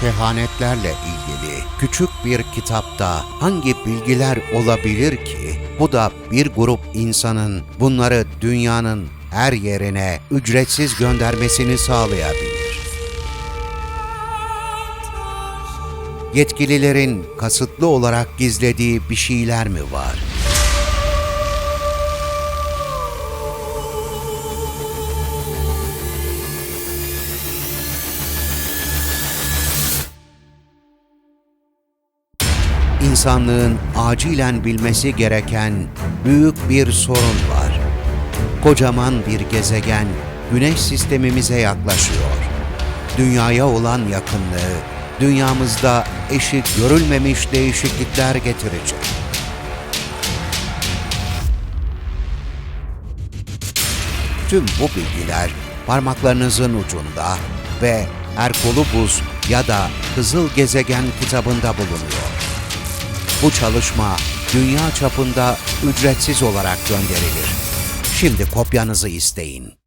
kehanetlerle ilgili küçük bir kitapta hangi bilgiler olabilir ki bu da bir grup insanın bunları dünyanın her yerine ücretsiz göndermesini sağlayabilir? Yetkililerin kasıtlı olarak gizlediği bir şeyler mi var? İnsanlığın acilen bilmesi gereken büyük bir sorun var. Kocaman bir gezegen Güneş sistemimize yaklaşıyor. Dünyaya olan yakınlığı dünyamızda eşi görülmemiş değişiklikler getirecek. Tüm bu bilgiler parmaklarınızın ucunda ve Erkolubuz ya da Kızıl Gezegen kitabında bulunuyor. Bu çalışma dünya çapında ücretsiz olarak gönderilir. Şimdi kopyanızı isteyin.